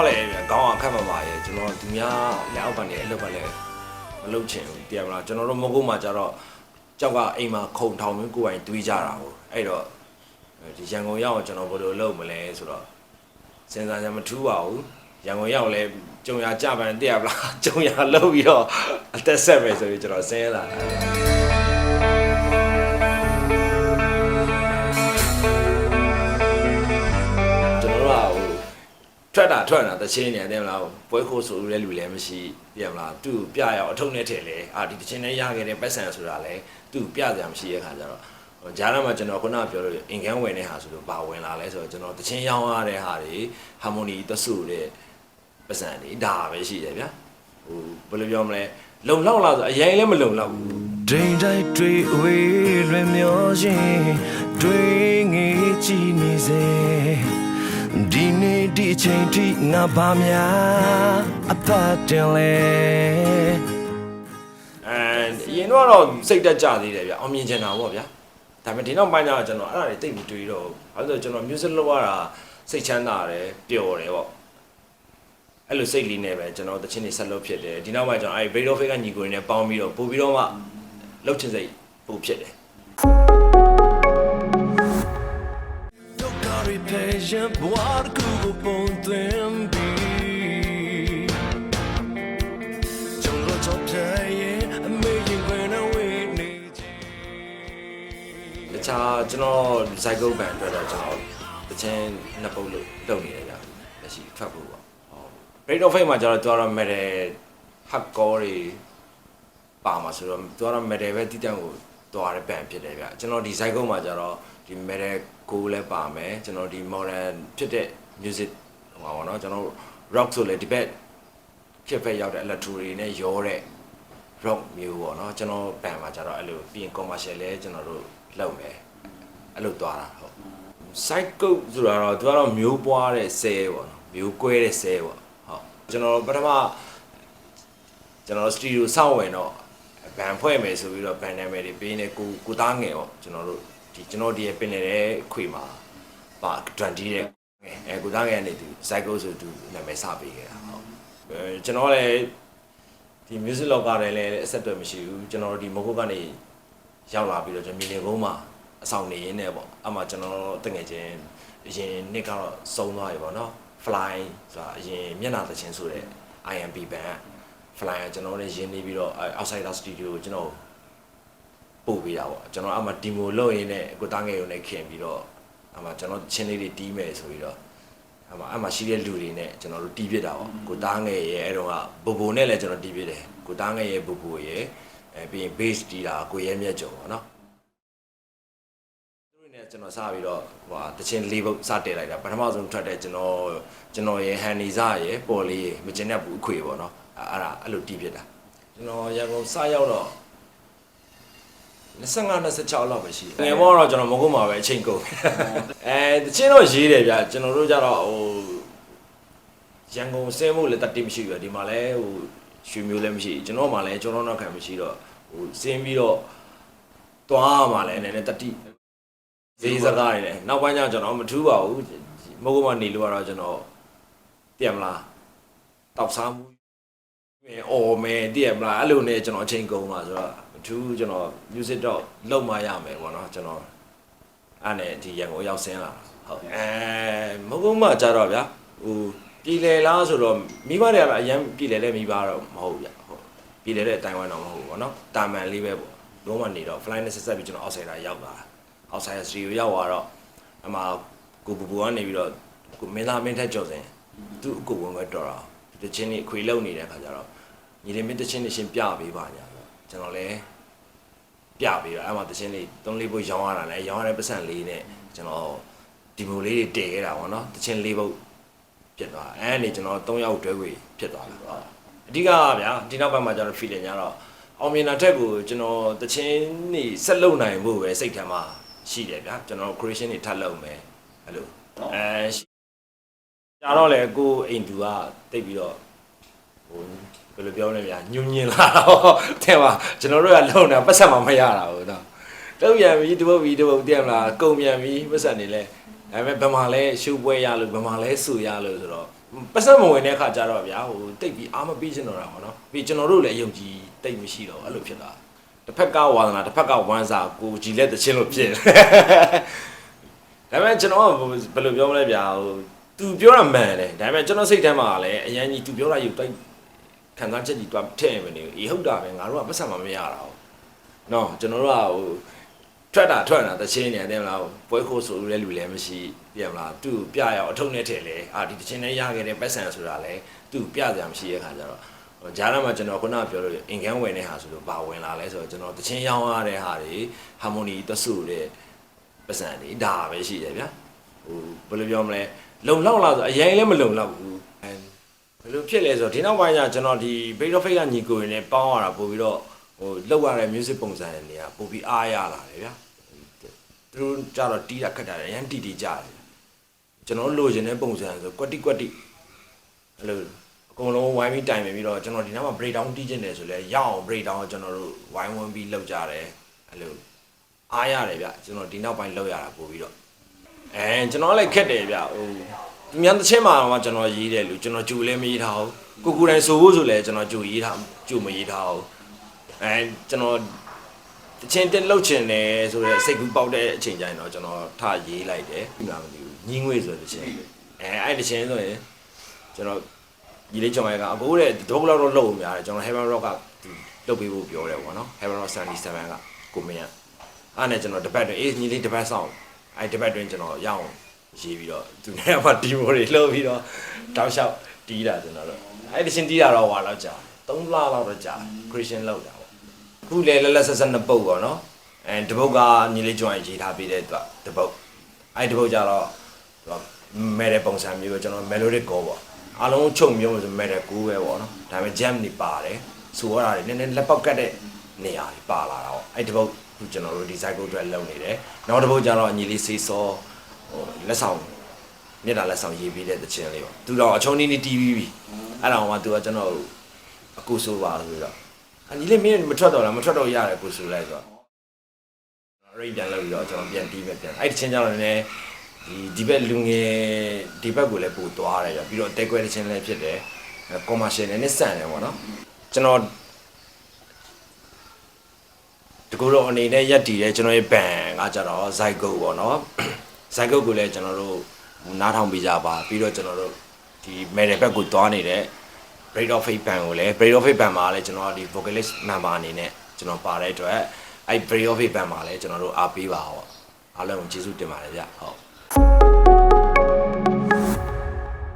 တော်ကလည်းဗျခေါင်းအောင်ခတ်မှာပါရဲ့ကျွန်တော်သူများလက်အောက်ကနေအလုပ်ကလည်းမလုပ်ချင်ဘူးတည်ရမလားကျွန်တော်တို့မဟုတ်မှာကြတော့ကြောက်ကအိမ်မှာခုံထောင်မျိုးကိုယ်ပိုင်တွေးကြတာဟုတ်အဲ့တော့ဒီရန်ကုန်ရောက်အောင်ကျွန်တော်ဘယ်လိုလုပ်မလဲဆိုတော့စဉ်းစားကြမထူးပါဘူးရန်ကုန်ရောက်လဲကြုံရကြပန်တည်ရမလားကြုံရလုပ်ပြီးတော့အသက်ဆက်မယ်ဆိုပြီးကျွန်တော်စဉ်းစားလာတ ထွက်တာထွက်တာတချင်းနေတယ်မလားပွဲခိုးဆိုရဲလူလည်းမရှိပြမလားသူ့ကိုပြရအောင်အထုံနဲ့ထည့်လေအာဒီတချင်းနဲ့ရခဲ့တဲ့ပတ်စံဆိုတာလေသူ့ကိုပြစရာမရှိတဲ့ခါကျတော့ဟိုဂျားရမှာကျွန်တော်ခုနကပြောလို့အင်ကန်ဝင်တဲ့ဟာဆိုလို့ဘာဝင်လာလဲဆိုတော့ကျွန်တော်တချင်းရောင်းရတဲ့ဟာတွေဟာမိုနီတဆုတဲ့ပတ်စံတွေဒါပဲရှိတယ်ဗျာဟိုဘယ်လိုပြောမလဲလုံလောက်လားဆိုအရင်လည်းမလုံလောက်ဘူးဒိန်တိုင်းတွေ့ဝေးလွင်မျောရှင်တွေ့ငေးကြည့်နေစေ ဒီနေ့ဒီအချိန်ထိငါဘာများအသက်တင်လဲအဲအရင်တော့တော့စိတ်တက်ကြသေးတယ်ဗျအောင်မြင်ချင်တာပေါ့ဗျာဒါပေမဲ့ဒီနောက်ပိုင်းကျတော့ကျွန်တော်အဲ့ဒါတွေတိတ်မတွေးတော့ဘူးဘာလို့လဲဆိုတော့ကျွန်တော် music လုပ်ရတာစိတ်ချမ်းသာတယ်ပျော်တယ်ပေါ့အဲ့လိုစိတ်လေးနဲ့ပဲကျွန်တော်တချင်းတွေဆက်လုပ်ဖြစ်တယ်ဒီနောက်ပိုင်းကျွန်တော်အဲ့ Radio Fake ကညီကိုတွေနဲ့ပေါင်းပြီးတော့ပို့ပြီးတော့မှလုပ်ချင်စိတ်ပို့ဖြစ်တယ် ရင်ဘဝတစ်ခုကိုပုံသွင်းပြီးကျွန်တော်ချောပြရဲ့အမေရင်ခွင်နဲ့ဝေးနေချင်တခြားကျွန်တော် Zygo band အတွက်တော့ကျွန်တော်တချင်းနှစ်ပုတ်လို့လုပ်နေတယ်ဗျလက်ရှိထွက်ဖို့ပေါ့ဟုတ် Radio Fake မှာကျတော့တော်တော်မဲ့တယ် hardcore တွေပါမှာဆိုတော့တော်တော်မဲ့တယ်ပဲတိတန့်ကို သွားတဲ့ band ဖြစ်တယ်ဗျကျွန်တော်ဒီ cycle မှာကျတော့ဒီ metal ကိုလည်းပါမယ်ကျွန်တော်ဒီ modern ဖြစ်တဲ့ music ဟောပါတော့ကျွန်တော် rock ဆိုလေဒီဘက်ခက်ဖက်ရောက်တဲ့ electro တွေနဲ့ရောတဲ့ rock မျိုးပေါ့နော်ကျွန်တော် band မှာကျတော့အဲ့လိုပြီးရင် commercial လည်းကျွန်တော်တို့လုပ်မယ်အဲ့လိုသွားတာဟုတ် cycle ဆိုတာတော့သူကတော့မျိုးပွားတဲ့ဆဲပေါ့နော်မျိုးကွဲတဲ့ဆဲပေါ့ဟုတ်ကျွန်တော်ပထမကျွန်တော် studio စောင့်ဝင်တော့ ဘန်ဖွဲ့မယ်ဆိုပြီးတော့ဘန်နာမည်တွေပေးနေကိုကိုသားငယ်ပေါ့ကျွန်တော်တို့ဒီကျွန်တော်ဒီပင်နေတဲ့ခွေမှာပါ20တဲ့အဲကိုသားငယ်ကနေသူ psycho ဆိုသူနာမည်စပေးခဲ့တာဟုတ်အဲကျွန်တော်လည်းဒီ music logger တွေလည်းအဆက်အသွယ်မရှိဘူးကျွန်တော်တို့ဒီမဟုတ်ကနေရောက်လာပြီးတော့ကျွန်တော်မီလီကုန်းမှာအဆောင်နေရင်းနဲ့ပေါ့အမှကျွန်တော်တငယ်ချင်းအရင်နှစ်ကတော့စုံသွားပြီပေါ့နော် fly ဆိုတာအရင်မျက်နှာသချင်းဆိုတဲ့ IMP band fly ကကျွန်တော်လည်းရင်းနေပြီးတော့ outsider studio ကိုကျွန်တော်ပို့ပေးတာပေါ့ကျွန်တော်အမှ demo လုပ်ရင်းနဲ့ကိုသားငယ်ရုံနဲ့ခင်ပြီးတော့အမှကျွန်တော်ချင်းလေးတွေတီးမယ်ဆိုပြီးတော့အမှအမှရှိတဲ့လူတွေနဲ့ကျွန်တော်တို့တီးပြစ်တာပေါ့ကိုသားငယ်ရဲ့အဲ့တော့ကဘိုဘိုနဲ့လည်းကျွန်တော်တီးပြစ်တယ်ကိုသားငယ်ရဲ့ဘိုဘိုရဲ့အဲပြီးရင် base တီးတာကိုရဲမြတ်ကျော်ပေါ့နော်သူတို့နဲ့ကျွန်တော်စပြီးတော့ဟိုဟာတချင်းလေးပုတ်စတင်လိုက်တာပထမဆုံးထွက်တဲ့ကျွန်တော်ကျွန်တော်ရဲ့ဟန်နီဇာရဲ့ပေါ်လေးရဲ့မကျင်တဲ့ဘူးအခွေပေါ့နော် အဲ့အဲ့ဒါအဲ့လိုတီးဖြစ်တာကျွန်တော်ရန်ကုန်စရောက်တော့25 26လောက်ပဲရှိတယ်ငယ်မောတော့ကျွန်တော်မဟုတ်မှာပဲအချိန်ကုန်အဲတချင်းတော့ရေးတယ်ဗျကျွန်တော်တို့ကြတော့ဟိုရန်ကုန်ဆင်းဖို့လည်းတတိမရှိဘူးဒီမှာလည်းဟိုရွှေမျိုးလည်းမရှိကျွန်တော်မှလည်းကျွန်တော်တော့ခံမရှိတော့ဟိုဆင်းပြီးတော့တွားမှလည်းနည်းနည်းတတိဈေးစကားတွေလည်းနောက်ပိုင်းကျတော့ကျွန်တော်မထူးပါဘူးမဟုတ်ကနေလို့ကတော့ကျွန်တော်တည်မလားတောက်စားမှုမဲ အော်မဲတည်မလားအဲ့လိုနဲ့ကျွန်တော်အချိန်ကုန်ပါဆိုတော့မထူးကျွန်တော် music တော့လုံမရမယ်ပေါ့နော်ကျွန်တော်အဲ့နဲ့ဒီရန်ကုန်ရောက်ဆင်းလာဟုတ်အဲမဟုတ်မှကြတော့ဗျာဟိုပြည်လေလားဆိုတော့မိဘတွေကအရင်ပြည်လေလဲမိဘတော့မဟုတ်ဗျာဟုတ်ပြည်လေတဲ့အတိုင်းဝိုင်းတော့မဟုတ်ဘူးပေါ့နော်တာမန်လေးပဲပေါ့လုံးဝနေတော့ fly နဲ့ဆက်ဆက်ပြီးကျွန်တော် outsider ရောက်လာတာ outside studio ရောက်သွားတော့အမကိုပူပူကနေပြီးတော့ကိုမင်းသားမင်းထက်ကြော်စင်သူ့အကိုဝင်ပဲတော်တာ တချင်းนี่အခွေလုံနေတဲ့ခါကျတော့ညီလေးမင်းတချင်းနေရှင်းပြပေးပါညာကျွန်တော်လည်းပြပေးတော့အဲ့မှာတချင်းလေး၃လေးပုတ်ရောင်းရတာလဲရောင်းရတဲ့ပတ်စံလေးနဲ့ကျွန်တော်ဒီမိုလေးတွေတည်ခဲ့တာပေါ့နော်တချင်းလေးပုတ်ဖြစ်သွားအဲ့နေကျွန်တော်၃ယောက်တွဲခွေဖြစ်သွားတာဟုတ်အဓိကကဗျာဒီနောက်ပိုင်းမှာကျွန်တော် feeling ညတော့အောင်မြင်တာထက်ကိုကျွန်တော်တချင်းနေဆက်လုံနိုင်ဖို့ပဲစိတ်ထဲမှာရှိတယ်ဗျာကျွန်တော် creation တွေထပ်လုပ်မယ်အဲ့လိုအဲ ကြာတော့လေကိုအိမ်သူကတိတ်ပြီးတော့ဟိုဘယ်လိုပြောလဲဗျာညွညင်လာတော့တဲ့ပါကျွန်တော်တို့ကလုံနေတာပတ်ဆက်မှမရတာဘူးတော့တုံ့ပြန်ပြီးတပုတ်ပြီးတပုတ်တည်မလားကုံပြန်ပြီးပတ်ဆက်နေလဲဒါပေမဲ့ဘယ်မှာလဲရှုပ်ပွဲရလို့ဘယ်မှာလဲဆူရလို့ဆိုတော့ပတ်စံမဝင်တဲ့အခါကျတော့ဗျာဟိုတိတ်ပြီးအားမပေးချင်တော့တာပေါ့နော်ပြီးကျွန်တော်တို့လည်းအယုံကြည်တိတ်မရှိတော့ဘူးအဲ့လိုဖြစ်တာတစ်ဖက်ကဝါသနာတစ်ဖက်ကဝမ်းစာကိုကြည်လက်တချင်းလို့ဖြစ်တယ်ဒါပေမဲ့ကျွန်တော်ကဘယ်လိုပြောမလဲဗျာဟို သူပြောတာမှန်တယ်ဒါပေမဲ့ကျွန်တော်စိတ်ထဲမှာလည်းအရင်ကြီးသူပြောတာယူတိုက်ခံစားချက်ကြီးတွားထည့်မနေဘူးအေးဟုတ်တာပဲငါတို့ကပတ်စံမမရတာဟုတ်နော်ကျွန်တော်တို့ကဟိုထွက်တာထွက်တာတချင်းနေတယ်မလားပွဲခိုးဆိုတဲ့လူလည်းမရှိပြန်မလားသူ့ကိုပြရအောင်အထုံနဲ့ထည့်လေအာဒီတချင်းနဲ့ရခဲ့တဲ့ပတ်စံဆိုတာလေသူ့ကိုပြစရာမရှိတဲ့ခါကျတော့ဟိုဂျားရမှာကျွန်တော်ခုနကပြောလို့အင်ကန်ဝင်တဲ့ဟာဆိုတော့ဘာဝင်လာလဲဆိုတော့ကျွန်တော်တချင်းရောင်းရတဲ့ဟာတွေဟာမိုနီတဆုတဲ့ပတ်စံတွေဒါပဲရှိတယ်ဗျာဟိုဘယ်လိုပြောမလဲ လုံလောက်လားဆိုအရင်လည်းမလုံလောက်ဘူးအဲဘယ်လိုဖြစ်လဲဆိုတော့ဒီနောက်ပိုင်းကျကျွန်တော်ဒီဘေးတော့ဖိတ်ကညီကိုရင်နဲ့ပေါင်းရတာပို့ပြီးတော့ဟိုလောက်ရတဲ့ music ပုံစံတွေနေရာပို့ပြီးအားရလာတယ်ဗျာသူတို့ကြတော့တီးတာခတ်တာလည်းရမ်းတီတီကြတယ်ကျွန်တော်လိုချင်တဲ့ပုံစံဆိုကွက်တိကွက်တိအဲ့လိုအကုန်လုံးဝိုင်းပြီးတိုင်ပင်ပြီးတော့ကျွန်တော်ဒီနောက်မှာ break down တီးချင်တယ်ဆိုလဲရအောင် break down ကိုကျွန်တော်တို့ဝိုင်းဝန်းပြီးလုပ်ကြတယ်အဲ့လိုအားရတယ်ဗျကျွန်တော်ဒီနောက်ပိုင်းလုပ်ရတာပို့ပြီးတော့ အဲကျွန်တော်လည်းခက်တယ်ဗျဟိုသူများတစ်ချက်မှာတော့ကျွန်တော်ရေးတယ်လို့ကျွန်တော်ကြိုလည်းမရေးထားဘူးကိုကိုယ်တိုင်ဆိုဖို့ဆိုလဲကျွန်တော်ကြိုရေးထားကြိုမရေးထားဘူးအဲကျွန်တော်တချင်းတက်လှုပ်ချင်တယ်ဆိုတော့စိတ်ကူးပေါက်တဲ့အချိန်ကျရင်တော့ကျွန်တော်ထရေးလိုက်တယ်ပြီလားမသိဘူးညင်းငွေဆိုတဲ့တချင်းအဲအဲ့တချင်းဆိုရင်ကျွန်တော်ဒီလေးကြောင်ရကအကိုတဲ့ဒုက္ခလောက်တော့လှုပ်များတယ်ကျွန်တော် Heaven Rock ကလှုပ်ပေးဖို့ပြောတယ်ပေါ့နော် Heaven Rock 77ကကိုမင်းကအဲ့နဲ့ကျွန်တော်တပတ်တွင်အေးညီလေးတပတ်ဆောင် အဲ့တပတ်တွင်ကျွန်တော်ရအောင်ရေးပြီးတော့သူနဲ့မှဒီမိုတွေလှုပ်ပြီးတော့တောက်လျှောက်တီးတာကျွန်တော်တို့အဲ့တချင်းတီးတာတော့ဟွာလောက်ကြာ3လလောက်တော့ကြာ Christian လောက်တာပေါ့ခုလေလက်လက်ဆက်ဆက်နှစ်ပုတ်ပေါ့နော်အဲတပုတ်ကညီလေးကျွမ်းရေးထားပေးတဲ့သူကတပုတ်အဲတပုတ်ကြတော့သူကမဲတဲ့ပုံစံမျိုးပဲကျွန်တော် melodic ကိုပေါ့အားလုံးချုပ်မျိုးဆိုမဲတဲ့ကူပဲပေါ့နော်ဒါပေမဲ့ jam နေပါတယ်ဆိုရတာတွေနည်းနည်းလက်ပေါက်ကတ်တဲ့နေရာတွေပါလာတာပေါ့အဲတပုတ် ခုကျွန်တော်တို့ဒီ cycle အတွက်လုပ်နေတယ်နောက်တပုတ်ကြတော့ညီလေးစေးစောဟိုလက်ဆောင်မြေတာလက်ဆောင်ရေးပေးတဲ့တခြင်းလေးပေါ့သူတော့အချုံနေနေတီးပြီးပြီအဲ့ဒါမှသူကကျွန်တော်အကူဆိုပါဆိုတော့အညီလေးမင်းမထွက်တော့လားမထွက်တော့ရတယ်ကိုဆိုလိုက်ဆိုတော့ရိတ်ပြန်လောက်ပြီးတော့ကျွန်တော်ပြန်တီးပဲပြန်အဲ့ဒီချင်းကြောင့်လည်းဒီဒီဘက်လူငယ်ဒီဘက်ကိုလည်းပို့သွားတယ်ပြပြီးတော့တဲကွဲတဲ့ချင်းလည်းဖြစ်တယ်ကွန်မာရှယ်နဲ့နဲ့ဆန်တယ်ပေါ့နော်ကျွန်တော် တကူတော့အနေနဲ့ရက်တည်တယ်ကျွန်တော်ရဲ့ဘန်ကကြတော့ Zygo ပေါ့နော် Zygo ကိုလည်းကျွန်တော်တို့နားထောင်ပေးကြပါပြီးတော့ကျွန်တော်တို့ဒီ metal ဘက်ကိုသွားနေတဲ့ Break of Fate band ကိုလည်း Break of Fate band မှာလည်းကျွန်တော်ဒီ vocalist member အနေနဲ့ကျွန်တော်ပါတဲ့အတွက်အဲ့ Break of Fate band မှာလည်းကျွန်တော်တို့အားပေးပါဟောအားလုံးကိုကျေးဇူးတင်ပါတယ်ဗျဟုတ်